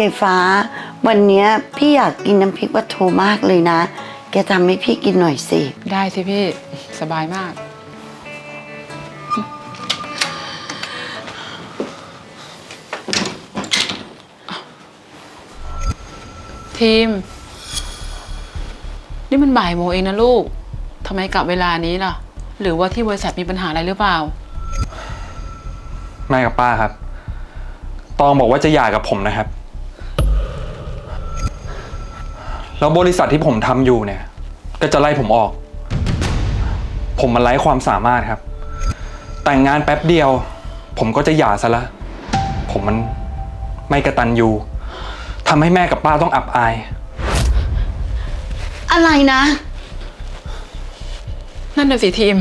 ยายฟ้า วันเนี้ยพี่อยากกินน้ำพริกปลาทูมากเลยนะ แกทำให้พี่กินหน่อยสิ ได้สิพี่สบายมาก ทีม นี่มันบ่ายโมงเองนะลูกทำไมกลับเวลานี้ล่ะ หรือว่าที่บริษัทมีปัญหาอะไรหรือเปล่า แม่กับป้าครับ ตองบอกว่าจะหย่ากับผมนะครับ แล้วบริษัทที่ผมทำอยู่เนี่ย ก็จะไล่ผมออก ผมมันไร้ความสามารถครับ แต่งงานแป๊บเดียว ผมก็จะหย่าซะละ ผมมันไม่กระตันยูทำให้แม่กับป้าต้องอับอาย อะไรนะ นั่นน่ะสิทีม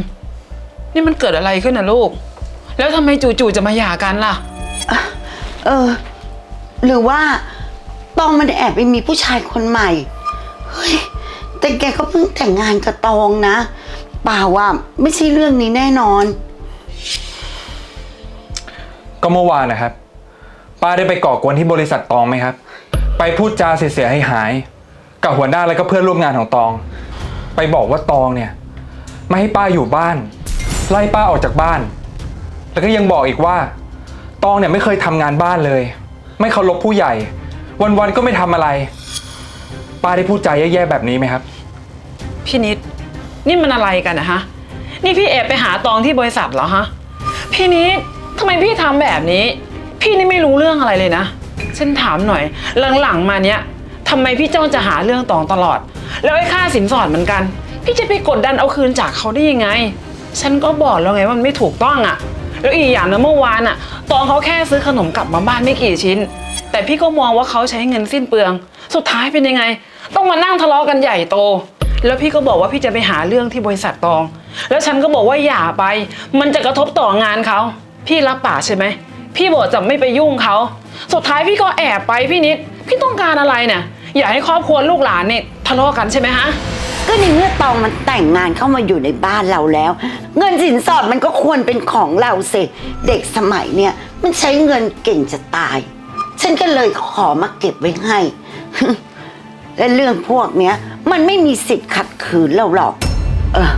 นี่มันเกิดอะไรขึ้นนะลูก แล้วทำไมจู่ๆจะมาหย่ากันล่ะ เออ หรือว่าตองมันแอบไปมีผู้ชายคนใหม่เฮ้ยแต่แกก็เพิ่งแต่งงานกับตองนะเปล่าว่าไม่ใช่เรื่องนี้แน่นอน ก็เมื่อวานนะครับ ป้าได้ไปก่อกวนที่บริษัทตองไหมครับ ไปพูดจาเสียใหายหายๆกับหัวหน้าแล้วก็เพื่อนร่วมงานของตอง ไปบอกว่าตองเนี่ย ไม่ให้ป้าอยู่บ้าน ไล่ป้าออกจากบ้าน แล้วก็ยังบอกอีกว่า ตองเนี่ยไม่เคยทำงานบ้านเลย ไม่เคารพผู้ใหญ่ วันๆก็ไม่ทำอะไร ป้าได้พูดจาแย่ๆแบบนี้ไหมครับ พี่นิด นี่มันอะไรกันนะฮะ นี่พี่แอบไปหาตองที่บริษัทเหรอฮะ พี่นิดทำไมพี่ทำแบบนี้ พี่นี่ไม่รู้เรื่องอะไรเลยนะ ฉันถามหน่อย หลังๆมาเนี้ยทำไมพี่เจ้องจะหาเรื่องตองตลอด แล้วไอ้ค่าสินสอดเหมือนกัน พี่จะไปกดดันเอาคืนจากเขาได้ยังไง ฉันก็บอกแล้วไงว่ามันไม่ถูกต้องอะ่ะ แล้วอีกอย่างนะเมื่อวานอะ่ะ ตองเขาแค่ซื้อขนมกลับมาบ้านไม่กี่ชิ้น แต่พี่ก็มองว่าเขาใช้เงินสิ้นเปลือง สุดท้ายเป็นยังไง ต้องมานั่งทะเลาะกันใหญ่โต แล้วพี่ก็บอกว่าพี่จะไปหาเรื่องที่บริษัทตอง แล้วฉันก็บอกว่าอย่าไป มันจะกระทบต่องานเขา พี่รับปากใช่ไหม พี่บอกจะไม่ไปยุ่งเขา สุดท้ายพี่ก็แอบไปพี่นิด พี่ต้องการอะไรเนี่ย อยากให้ครอบครัวลูกหลานเนี่ยทะเลาะกันใช่ไหมฮะ ก็ในเมื่อตองมันแต่งงานเข้ามาอยู่ในบ้านเราแล้ว เงินสินสอดมันก็ควรเป็นของเราสิเด็กสมัยเนี่ยมันใช้เงินเก่งจะตาย ฉันก็เลยขอมาเก็บไว้ให้ และเรื่องพวกเนี้ย มันไม่มีสิทธิ์ขัดขืนเราหรอก เออ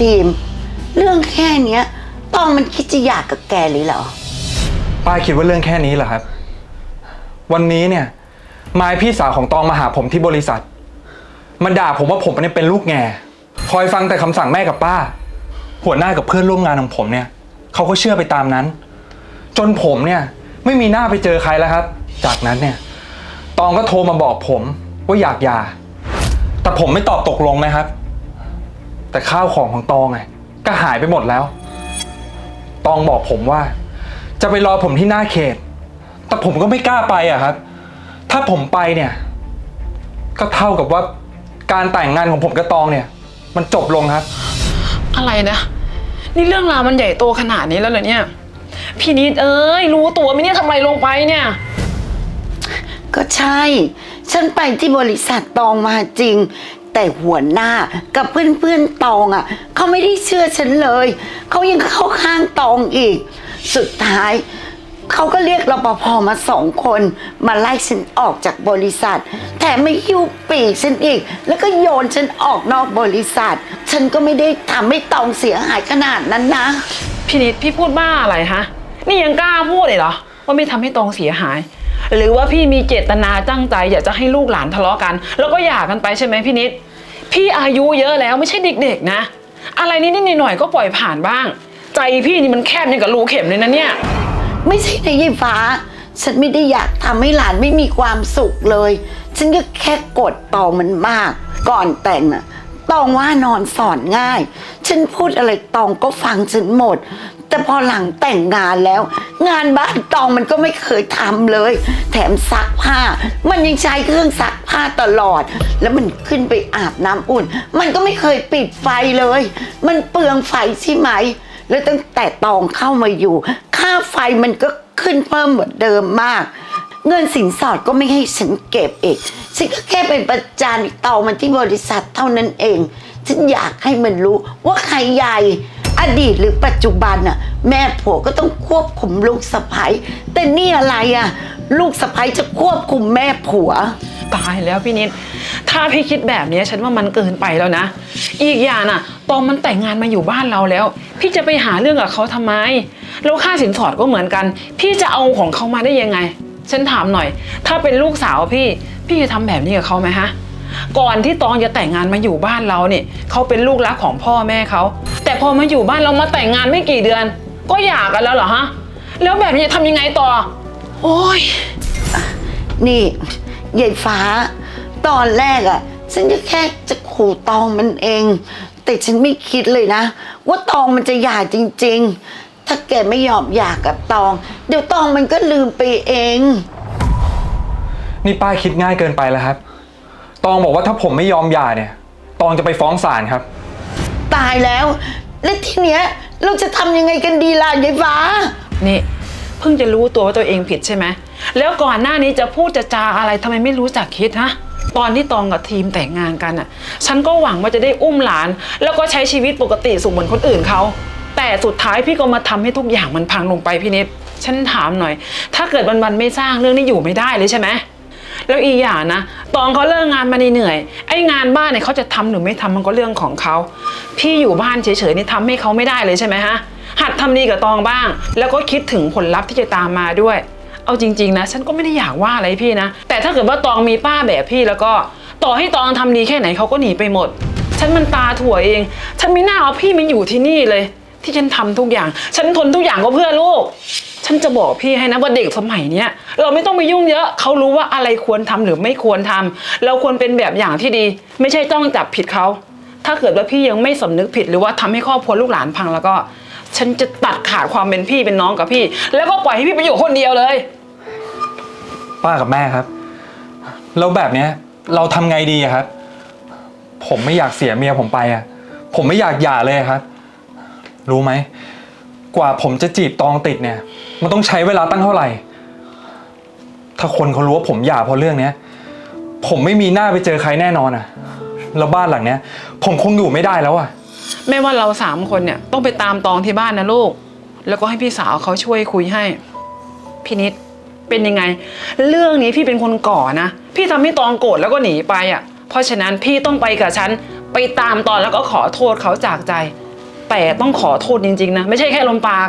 ทีม เรื่องแค่เนี้ยตองมันคิดจะหย่ากับแกเลยเหรอ ป้าคิดว่าเรื่องแค่นี้เหรอครับ วันนี้เนี่ยมายพี่สาวของตองมาหาผมที่บริษัท มันด่าผมว่าผมเนี่ยเป็นลูกแง่คอยฟังแต่คำสั่งแม่กับป้า หัวหน้ากับเพื่อนร่วมงานของผมเนี่ยเขาก็เชื่อไปตามนั้น จนผมเนี่ยไม่มีหน้าไปเจอใครแล้วครับ จากนั้นเนี่ย ตองก็โทรมาบอกผม ว่าอยากหย่า แต่ผมไม่ตอบตกลงนะครับ แต่ข้าวของของตองไงก็หายไปหมดแล้ว ตองบอกผมว่า จะไปรอผมที่หน้าเขต แต่ผมก็ไม่กล้าไปอะครับ ถ้าผมไปเนี่ย ก็เท่ากับว่าการแต่งงานของผมกับตองเนี่ย มันจบลงครับ อะไรนะ นี่เรื่องราวมันใหญ่โตขนาดนี้แล้วเหรอเนี่ย พี่นิดเอ้ยรู้ตัวไหมเนี่ยทำอะไรลงไปเนี่ย ก็ใช่ ฉันไปที่บริษัทตองมาจริง แต่หัวหน้ากับเพื่อนๆตองอะเขาไม่ได้เชื่อฉันเลย เขายังเข้าข้างตองอีก สุดท้ายเขาก็เรียกรปภมาสองคน มาไล่ฉันออกจากบริษัท แถมไม่ยิ้วปีกฉันอีก แล้วก็โยนฉันออกนอกบริษัท ฉันก็ไม่ได้ทำให้ตองเสียหายขนาดนั้นนะ พี่นิดพี่พูดบ้าอะไรฮะ นี่ยังกล้าพูดเลยเหรอ ว่าไม่ทำให้ตองเสียหาย หรือว่าพี่มีเจตนาตั้งใจ อยากจะให้ลูกหลานทะเลาะกัน แล้วก็หย่ากันไปใช่ไหมพี่นิด พี่อายุเยอะแล้วไม่ใช่เด็กๆนะ อะไรนิดๆหน่อยๆก็ปล่อยผ่านบ้าง ใจพี่นี่มันแคบย่างกับรูเข็มเลยนะเนี่ย ไม่ใช่นะยายฟ้า ฉันไม่ได้อยากทำให้หลานไม่มีความสุขเลย ฉันก็แค่กดตองมันมาก ก่อนแต่งน่ะตองว่านอนสอนง่าย ฉันพูดอะไรตองก็ฟังฉันหมด แต่พอหลังแต่งงานแล้ว งานบ้านตองมันก็ไม่เคยทำเลย แถมซักผ้า มันยังใช้เครื่องซักผ้าตลอด แล้วมันขึ้นไปอาบน้ำอุ่น มันก็ไม่เคยปิดไฟเลย มันเปลืองไฟใช่ไหม แล้วตั้งแต่ตองเข้ามาอยู่ ค่าไฟมันก็ขึ้นเพิ่มเหมือนเดิมมากเงินสินสอดก็ไม่ให้ฉันเก็บเอีกฉันก็แค่เป็นประจานตองมันที่บริษัทเท่านั้นเอง ฉันอยากให้มันรู้ว่าใครใหญ่ อดีตหรือปัจจุบันน่ะแม่ผัวก็ต้องควบคุมลูกสะใภ้แต่นี่อะไรอะลูกสะใภ้จะควบคุมแม่ผัว ตายแล้วพี่นิด ถ้าพี่คิดแบบนี้ฉันว่ามันเกินไปแล้วนะ อีกอย่างน่ะ ตอนมันแต่งงานมาอยู่บ้านเราแล้ว พี่จะไปหาเรื่องกับเขาทำไม แล้วค่าสินสอดก็เหมือนกัน พี่จะเอาของเขามาได้ยังไง ฉันถามหน่อย ถ้าเป็นลูกสาวพี่ พี่จะทำแบบนี้กับเขาไหมฮะ ก่อนที่ตองจะแต่งงานมาอยู่บ้านเราเนี่ยเขาเป็นลูกรักของพ่อแม่เขาแต่พอมาอยู่บ้านเรามาแต่งงานไม่กี่เดือน ก็หย่ากันแล้วเหรอฮะแล้วแบบนี้จะทำยังไงต่อ โอ้ยนี่ยายฟ้า ตอนแรกอะ่ะฉันก็แค่จะขู่ตองมันเอง แต่ฉันไม่คิดเลยนะ ว่าตองมันจะหย่าจริง ๆ ถ้าแกไม่ยอมหย่ากับตอง เดี๋ยวตองมันก็ลืมไปเอง นี่ป้าคิดง่ายเกินไปแล้วครับ ตองบอกว่าถ้าผมไม่ยอมหย่าเนี่ย ตองจะไปฟ้องศาลครับ ตายแล้ว และทีเนี้ยเราจะทำยังไงกันดีล่ะยายฟ้า นี่เพิ่งจะรู้ตัวว่าตัวเองผิดใช่ไหมแล้วก่อนหน้านี้จะพูดจะจาอะไรทำไมไม่รู้จักคิดฮะตอนที่ตองกับทีมแต่งงานกันอะ ฉันก็หวังว่าจะได้อุ้มหลาน แล้วก็ใช้ชีวิตปกติสุขเหมือนคนอื่นเขา แต่สุดท้ายพี่ก็มาทำให้ทุกอย่างมันพังลงไปพี่นิดฉันถามหน่อย ถ้าเกิดวันวันๆไม่สร้างเรื่องนี้อยู่ไม่ได้เลยใช่ไหม แล้วอีอย่างนะ ตอนเขาเลิกงานมาเหนื่อยไอ้งานบ้านเนี่ยเขาจะทำหรือไม่ทำมันก็เรื่องของเขาพี่อยู่บ้านเฉยๆนี่ทำให้เขาไม่ได้เลยใช่ไหมฮะหัดทำดีกับตองบ้าง แล้วก็คิดถึงผลลัพธ์ที่จะตามมาด้วย เอาจริง ๆ นะ ฉันก็ไม่ได้อยากว่าอะไรพี่นะ แต่ถ้าเกิดว่าตองมีป้าแบบพี่แล้วก็ต่อให้ตองทำดีแค่ไหนเขาก็หนีไปหมด ฉันมันตาถั่วเอง ฉันไม่น่าเอาพี่มาอยู่ที่นี่เลย ที่ฉันทำทุกอย่าง ฉันทนทุกอย่างก็เพื่อลูก ฉันจะบอกพี่ให้นะว่าเด็กสมัยเนี้ยเราไม่ต้องไปยุ่งเยอะเขารู้ว่าอะไรควรทำหรือไม่ควรทำเราควรเป็นแบบอย่างที่ดี ไม่ใช่ต้องจับผิดเขา ถ้าเกิดว่าพี่ยังไม่สำนึกผิดหรือว่าทำให้ครอบครัวลูกหลานพังแล้วก็ ฉันจะตัดขาดความเป็นพี่เป็นน้องกับพี่ แล้วก็ปล่อยให้พี่ไปอยู่คนเดียวเลย ป้ากับแม่ครับ แล้วแบบเนี้ยเราทำไงดีอะครับ ผมไม่อยากเสียเมียผมไปอะ ผมไม่อยากหย่าเลยอะครับ รู้ไหม กว่าผมจะจีบตองติดเนี่ย มันต้องใช้เวลาตั้งเท่าไหร่ ถ้าคนเขารู้ว่าผมหย่าเพราะเรื่องเนี้ย ผมไม่มีหน้าไปเจอใครแน่นอนอะแล้วบ้านหลังเนี้ย ผมคงอยู่ไม่ได้แล้วอะไม่ว่าเราสามคนเนี่ยต้องไปตามตองที่บ้านนะลูก แล้วก็ให้พี่สาวเขาช่วยคุยให้พี่นิดเป็นยังไง เรื่องนี้พี่เป็นคนก่อนะ พี่ทำให้ตองโกรธแล้วก็หนีไปอะ เพราะฉะนั้นพี่ต้องไปกับฉันไปตามตอนแล้วก็ขอโทษเขาจากใจ แต่ต้องขอโทษจริง ๆ นะ ไม่ใช่แค่ลมปาก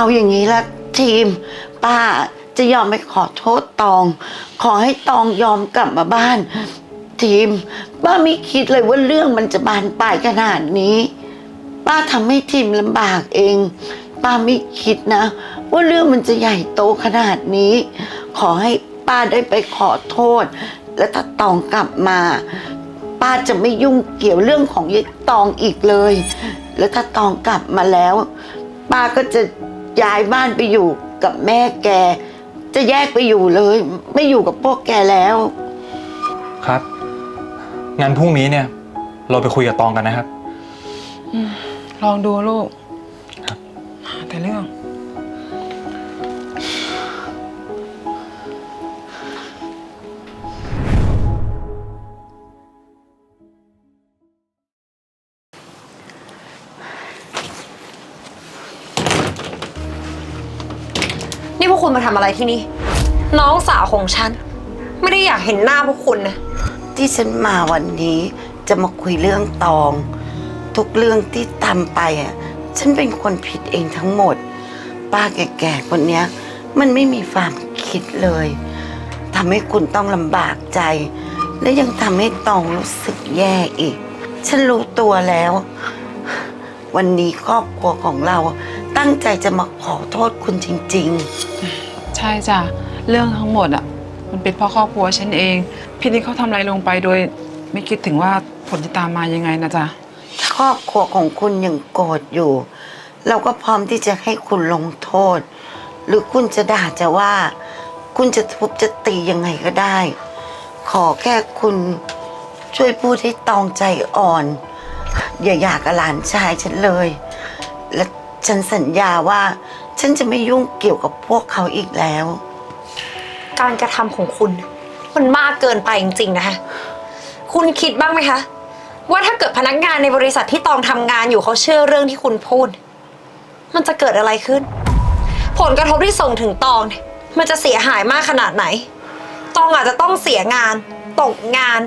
เอาอย่างนี้ละทีม ป้าจะยอมไปขอโทษตอง ขอให้ตองยอมกลับมาบ้าน ทีม ป้าไม่คิดเลยว่าเรื่องมันจะบานปลายขนาดนี้ ป้าทำให้ทีมลำบากเอง ป้าไม่คิดนะ ว่าเรื่องมันจะใหญ่โตขนาดนี้ ขอให้ป้าได้ไปขอโทษ และถ้าตองกลับมา ป้าจะไม่ยุ่งเกี่ยวเรื่องของยายตองอีกเลย แล้วถ้าตองกลับมาแล้ว ป้าก็จะ ย้ายบ้านไปอยู่กับแม่แก จะแยกไปอยู่เลย ไม่อยู่กับพวกแกแล้ว ครับงั้นพรุ่งนี้เนี่ย เราไปคุยกับตองกันนะครับ ลองดูลูกหาแต่เรื่อง พวกคุณมาทำอะไรที่นี่ น้องสาวของฉัน ไม่ได้อยากเห็นหน้าพวกคุณนะ ที่ฉันมาวันนี้จะมาคุยเรื่องตอง ทุกเรื่องที่ทำไปอะฉันเป็นคนผิดเองทั้งหมด ป้าแก่ๆคนเนี้ย มันไม่มีความคิดเลยทำให้คุณต้องลำบากใจ และยังทำให้ตองรู้สึกแย่อีก ฉันรู้ตัวแล้ว วันนี้ครอบครัวของเรา ตั้งใจจะมาขอโทษคุณจริงๆใช่จ้ะเรื่องทั้งหมดอะ มันเป็นเพราะครอบครัวฉันเอง พี่นิดเขาทำอะไรลงไปโดย ไม่คิดถึงว่าผลจะตามมายังไงนะจ๊ะถ้าครอบครัวของคุณยังโกรธอยู่ เราก็พร้อมที่จะให้คุณลงโทษ หรือคุณจะด่าจะว่า คุณจะทุบจะตียังไงก็ได้ ขอแค่คุณช่วยพูดให้ตองใจอ่อน อย่าอยากกับหลานชายฉันเลย และ ฉันสัญญาว่าฉันจะไม่ยุ่งเกี่ยวกับพวกเขาอีกแล้ว การกระทำของคุณ มันมากเกินไปจริงๆนะคะคุณคิดบ้างไหมคะ ว่าถ้าเกิดพนักงานในบริษัทที่ตองทำงานอยู่เขาเชื่อเรื่องที่คุณพูด มันจะเกิดอะไรขึ้น ผลกระทบที่ส่งถึงตองเนี่ยมันจะเสียหายมากขนาดไหน ตองอาจจะต้องเสียงาน ตกงาน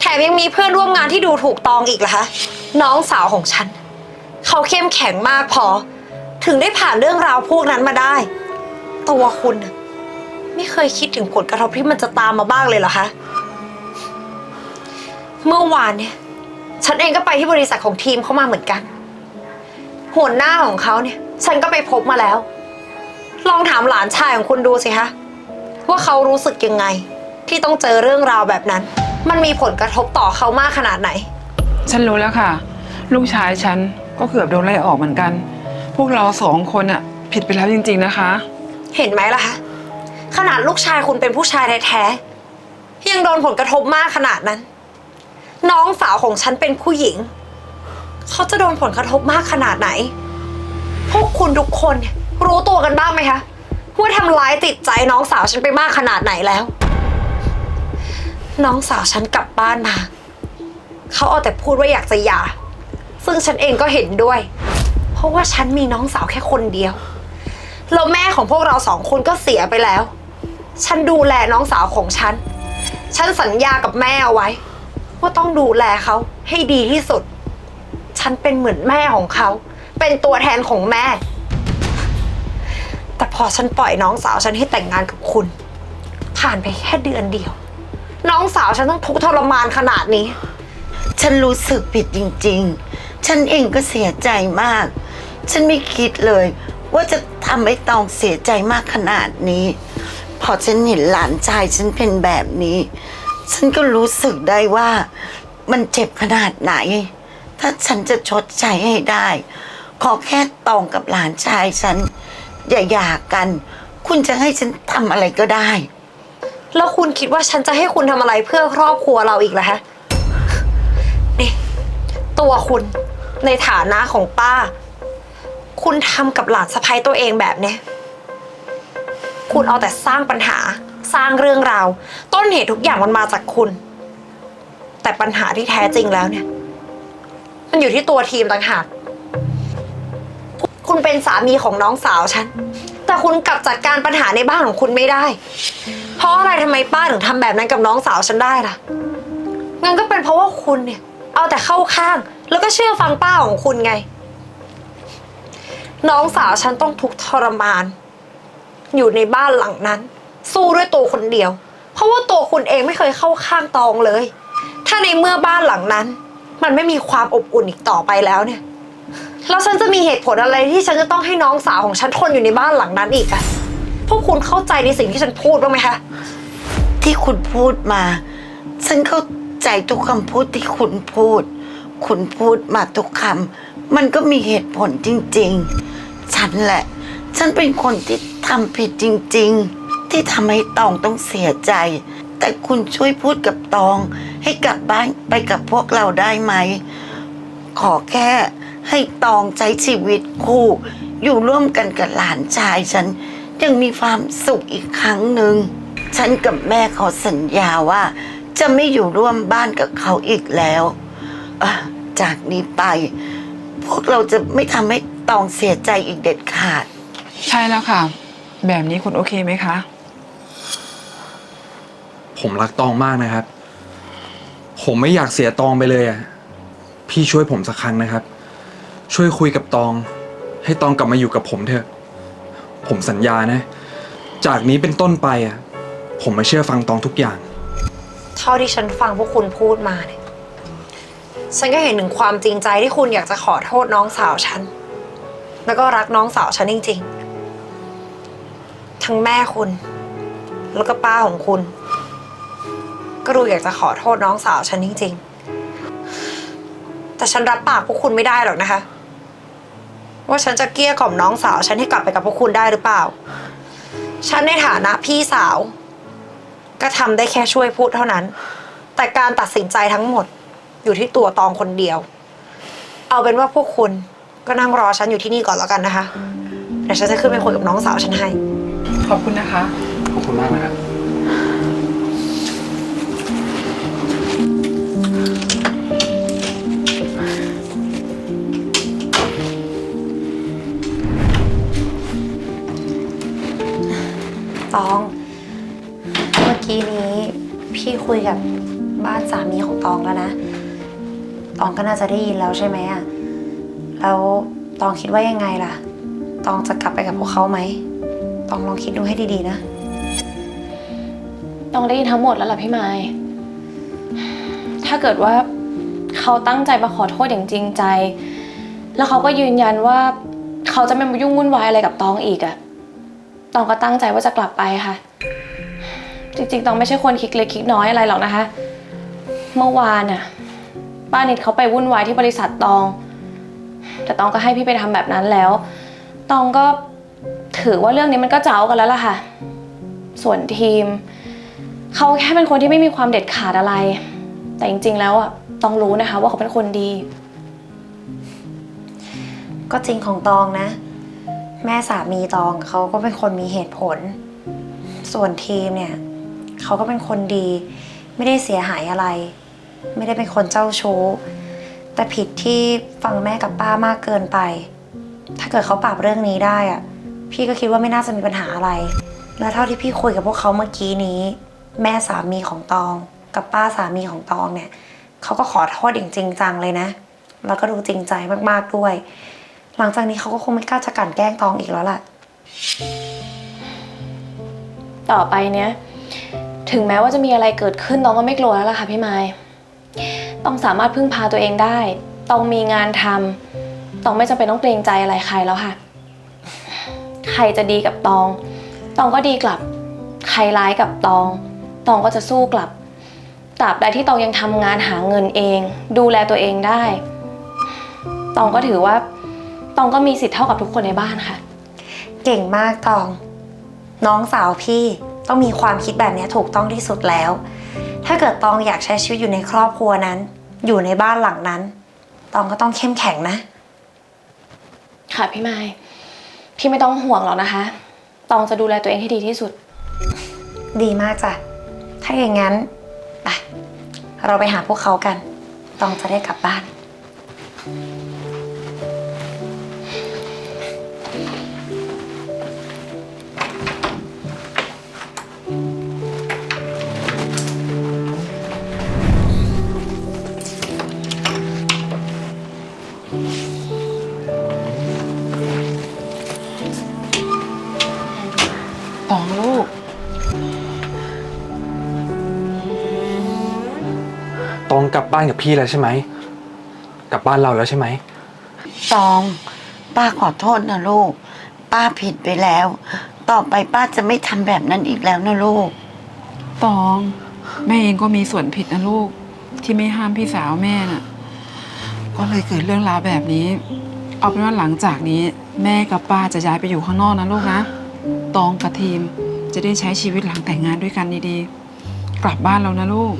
แถมยังมีเพื่อนร่วมงานที่ดูถูกตองอีกเหรอคะ น้องสาวของฉัน เขาเข้มแข็งมากพอ ถึงได้ผ่านเรื่องราวพวกนั้นมาได้ ตัวคุณน่ะไม่เคยคิดถึงผลกระทบที่มันจะตามมาบ้างเลยเหรอคะ เมื่อวานเนี่ย ฉันเองก็ไปที่บริษัทของทีมเขามาเหมือนกัน หัวหน้าของเขาเนี่ย ฉันก็ไปพบมาแล้ว ลองถามหลานชายของคุณดูสิคะว่าเขารู้สึกยังไง ที่ต้องเจอเรื่องราวแบบนั้น มันมีผลกระทบต่อเขามากขนาดไหน ฉันรู้แล้วค่ะ ลูกชายฉัน ก็เกือบโดนไล่ออกเหมือนกัน พวกเราสองคนอะผิดไปแล้วจริง ๆนะคะ เห็นไหมล่ะคะขนาดลูกชายคุณเป็นผู้ชายแท้ๆยังโดนผลกระทบมากขนาดนั้น น้องสาวของฉันเป็นผู้หญิง เขาจะโดนผลกระทบมากขนาดไหน พวกคุณทุกคนเนี่ยรู้ตัวกันบ้างไหมคะว่าทำร้ายจิตใจน้องสาวฉันไปมากขนาดไหนแล้ว น้องสาวฉันกลับบ้านมา เขาเอาแต่พูดว่าอยากจะหย่า ซึ่งฉันเองก็เห็นด้วย เพราะว่าฉันมีน้องสาวแค่คนเดียว แล้วแม่ของพวกเราสองคนก็เสียไปแล้ว ฉันดูแลน้องสาวของฉัน ฉันสัญญากับแม่เอาไว้ ว่าต้องดูแลเขาให้ดีที่สุด ฉันเป็นเหมือนแม่ของเขา เป็นตัวแทนของแม่ แต่พอฉันปล่อยน้องสาวฉันให้แต่งงานกับคุณ ผ่านไปแค่เดือนเดียว น้องสาวฉันต้องทุกข์ทรมานขนาดนี้ ฉันรู้สึกผิดจริง ฉันเองก็เสียใจมาก ฉันไม่คิดเลย ว่าจะทำให้ตองเสียใจมากขนาดนี้ พอฉันเห็นหลานชายฉันเป็นแบบนี้ ฉันก็รู้สึกได้ว่ามันเจ็บขนาดไหน ถ้าฉันจะชดใช้ให้ได้ ขอแค่ตองกับหลานชายฉัน อย่าหย่ากัน คุณจะให้ฉันทำอะไรก็ได้ แล้วคุณคิดว่าฉันจะให้คุณทำอะไรเพื่อครอบครัวเราอีกเหรอฮะ นี่ ตัวคุณ ในฐานะของป้า คุณทำกับหลานสะใภ้ตัวเองแบบเนี้ยคุณเอาแต่สร้างปัญหาสร้างเรื่องราว ต้นเหตุทุกอย่างมันมาจากคุณ แต่ปัญหาที่แท้จริงแล้วเนี่ย มันอยู่ที่ตัวทีมต่างหากคุณเป็นสามีของน้องสาวฉัน แต่คุณกลับจัดการปัญหาในบ้านของคุณไม่ได้ เพราะอะไรทำไมป้าถึงทำแบบนั้นกับน้องสาวฉันได้ล่ะงั้นก็เป็นเพราะว่าคุณเนี่ย เอาแต่เข้าข้าง แล้วก็เชื่อฟังป้าของคุณไง น้องสาวฉันต้องทุกข์ทรมาน อยู่ในบ้านหลังนั้น สู้ด้วยตัวคนเดียว เพราะว่าตัวคุณเองไม่เคยเข้าข้างตองเลย ถ้าในเมื่อบ้านหลังนั้น มันไม่มีความอบอุ่นอีกต่อไปแล้วเนี่ย แล้วฉันจะมีเหตุผลอะไรที่ฉันจะต้องให้น้องสาวของฉันทนอยู่ในบ้านหลังนั้นอีกอะพวกคุณเข้าใจในสิ่งที่ฉันพูดบ้างไหมคะ ที่คุณพูดมา ฉันเข้าใจทุกคำพูดที่คุณพูด คุณพูดมาทุกคำมันก็มีเหตุผลจริงๆ ฉันแหละ ฉันเป็นคนที่ทำผิดจริงๆ ที่ทำให้ตองต้องเสียใจ แต่คุณช่วยพูดกับตอง ให้กลับบ้านไปกับพวกเราได้ไหม ขอแค่ให้ตองใช้ชีวิตคู่ อยู่ร่วมกันกับหลานชายฉันยังมีความสุขอีกครั้งหนึ่ง ฉันกับแม่ขอสัญญาว่า จะไม่อยู่ร่วมบ้านกับเขาอีกแล้ว อะจากนี้ไป พวกเราจะไม่ทำให้ตองเสียใจอีกเด็ดขาด ใช่แล้วค่ะ แบบนี้คุณโอเคไหมคะ ผมรักตองมากนะครับ ผมไม่อยากเสียตองไปเลยอะพี่ช่วยผมสักครั้งนะครับ ช่วยคุยกับตอง ให้ตองกลับมาอยู่กับผมเถอะ ผมสัญญานะ จากนี้เป็นต้นไปอะผมมาเชื่อฟังตองทุกอย่าง เท่าที่ฉันฟังพวกคุณพูดมาเนี่ย ฉันก็เห็นถึงความจริงใจที่คุณอยากจะขอโทษน้องสาวฉัน แล้วก็รักน้องสาวฉันจริงๆ ทั้งแม่คุณ แล้วก็ป้าของคุณ ก็ดูอยากจะขอโทษน้องสาวฉันจริงๆ แต่ฉันรับปากพวกคุณไม่ได้หรอกนะคะ ว่าฉันจะเกลี้ยกล่อมน้องสาวฉันให้กลับไปกับพวกคุณได้หรือเปล่า ฉันในฐานะพี่สาว ก็ทำได้แค่ช่วยพูดเท่านั้น แต่การตัดสินใจทั้งหมด อยู่ที่ตัวตองคนเดียว เอาเป็นว่าพวกคุณก็นั่งรอฉันอยู่ที่นี่ก่อนแล้วกันนะคะเดี๋ยวฉันจะขึ้นไปคุยกับน้องสาวฉันให้ ขอบคุณนะคะ ขอบคุณมากนะครับ ตองมื่อกี้นี้พี่คุยกับบ้านสามีของตองแล้วนะต องก็น่าจะได้ยินแล้วใช่ไหมอะแล้วตองคิดว่ายังไงล่ะ ตองจะกลับไปกับพวกเขาไหม ตองลองคิดดูให้ดีๆนะ ต้องได้ยินทั้งหมดแล้วล่ะพี่ไม้ถ้าเกิดว่าเขาตั้งใจมาขอโทษอย่างจริงใจ แล้วเขาก็ยืนยันว่าเขาจะไม่มายุ่งวุ่นวายอะไรกับตองอีกอะตองก็ตั้งใจว่าจะกลับไปค่ะ จริงๆ ตองไม่ใช่คนคิดเล็กคิดน้อยอะไรหรอกนะคะ เมื่อวานน่ะ ป้านิดเขาไปวุ่นวายที่บริษัทตอง แต่ตองก็ให้พี่ไปทำแบบนั้นแล้ว ตองก็ถือว่าเรื่องนี้มันก็เจ้ากันแล้วล่ะค่ะ ส่วนทีม เขาแค่เป็นคนที่ไม่มีความเด็ดขาดอะไร แต่จริง ๆ แล้วอะตองรู้นะคะ ว่าเขาเป็นคนดี ก็จริงของตองนะ แม่สามีตองเขาก็เป็นคนมีเหตุผล ส่วนทีมเนี่ยเขาก็เป็นคนดี ไม่ได้เสียหายอะไร ไม่ได้เป็นคนเจ้าชู้ แต่ผิดที่ฟังแม่กับป้ามากเกินไป ถ้าเกิดเขาปรับเรื่องนี้ได้อะพี่ก็คิดว่าไม่น่าจะมีปัญหาอะไร และเท่าที่พี่คุยกับพวกเขาเมื่อกี้นี้ แม่สามีของตอง กับป้าสามีของตองเนี่ยเขาก็ขอโทษอย่างจริงจังเลยนะ แล้วก็ดูจริงใจมากๆด้วย หลังจากนี้เขาก็คงไม่กล้าจะกลั่นแกล้งตองอีกแล้วล่ะ ต่อไปเนี้ย ถึงแม้ว่าจะมีอะไรเกิดขึ้นต้องก็ไม่กลัวแล้วล่ะค่ะพี่ไม้ ต้องสามารถพึ่งพาตัวเองได้ ต้องมีงานทำต้องไม่จำเป็นต้องเกรงใจอะไรใครแล้วค่ะ ใครจะดีกับตอง ตองก็ดีกลับ ใครร้ายกับตอง ตองก็จะสู้กลับ ตราบใดที่ตองยังทำงานหาเงินเอง ดูแลตัวเองได้ ตองก็ถือว่า ตองก็มีสิทธิ์เท่ากับทุกคนในบ้านค่ะ เก่งมากตอง น้องสาวพี่ต้องมีความคิดแบบนี้ถูกต้องที่สุดแล้ว ถ้าเกิดตองอยากใช้ชีวิตอยู่ในครอบครัวนั้น อยู่ในบ้านหลังนั้น ตองก็ต้องเข้มแข็งนะ ค่ะพี่ไม้พี่ไม่ต้องห่วงหรอกนะคะ ตองจะดูแลตัวเองให้ดีที่สุด ดีมากจ้ะ ถ้าอย่างนั้นไปเราไปหาพวกเขากัน ตองจะได้กลับบ้าน ตองลูก ตองกลับบ้านกับพี่แล้วใช่ไหม กลับบ้านเราแล้วใช่ไหม ตอง ป้าขอโทษนะลูก ป้าผิดไปแล้ว ต่อไปป้าจะไม่ทำแบบนั้นอีกแล้วนะลูก ตอง แม่เองก็มีส่วนผิดนะลูก ที่ไม่ห้ามพี่สาวแม่น่ะ ก็เลยเกิดเรื่องราวแบบนี้ เอาเป็นว่าหลังจากนี้ แม่กับป้าจะย้ายไปอยู่ข้างนอกนะลูกนะ ตองกับทีมจะได้ใช้ชีวิตหลังแต่งงานด้วยกันดีๆ กลับบ้านแล้วนะลูก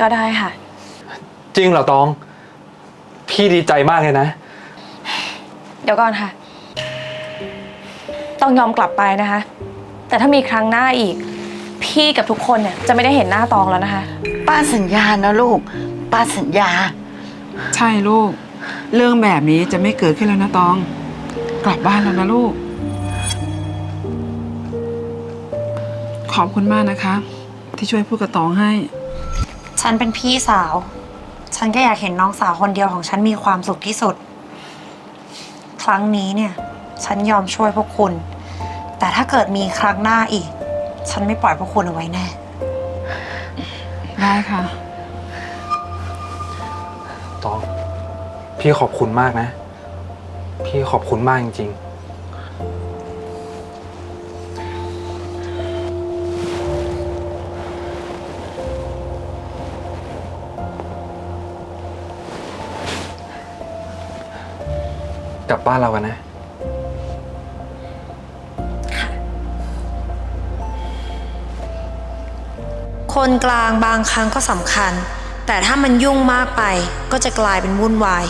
ก็ได้ค่ะ จริงเหรอตอง พี่ดีใจมากเลยนะ เดี๋ยวก่อนค่ะ ต้องยอมกลับไปนะคะ แต่ถ้ามีครั้งหน้าอีก พี่กับทุกคนเนี่ยจะไม่ได้เห็นหน้าตองแล้วนะคะ ป้าสัญญานะลูก ป้าสัญญา ใช่ลูก เรื่องแบบนี้จะไม่เกิดขึ้นแล้วนะตอง กลับบ้านแล้วนะลูก ขอบคุณมากนะคะ ที่ช่วยพูดกับตองให้ ฉันเป็นพี่สาว ฉันก็อยากเห็นน้องสาวคนเดียวของฉันมีความสุขที่สุด ครั้งนี้เนี่ย ฉันยอมช่วยพวกคุณ แต่ถ้าเกิดมีครั้งหน้าอีก ฉันไม่ปล่อยพวกคุณเอาไว้แน่ ได้ค่ะ ตอง พี่ขอบคุณมากนะ พี่ขอบคุณมากจริง ๆ กลับบ้านเรากันนะ คนกลางบางครั้งก็สำคัญ แต่ถ้ามันยุ่งมากไปก็จะกลายเป็นวุ่นวาย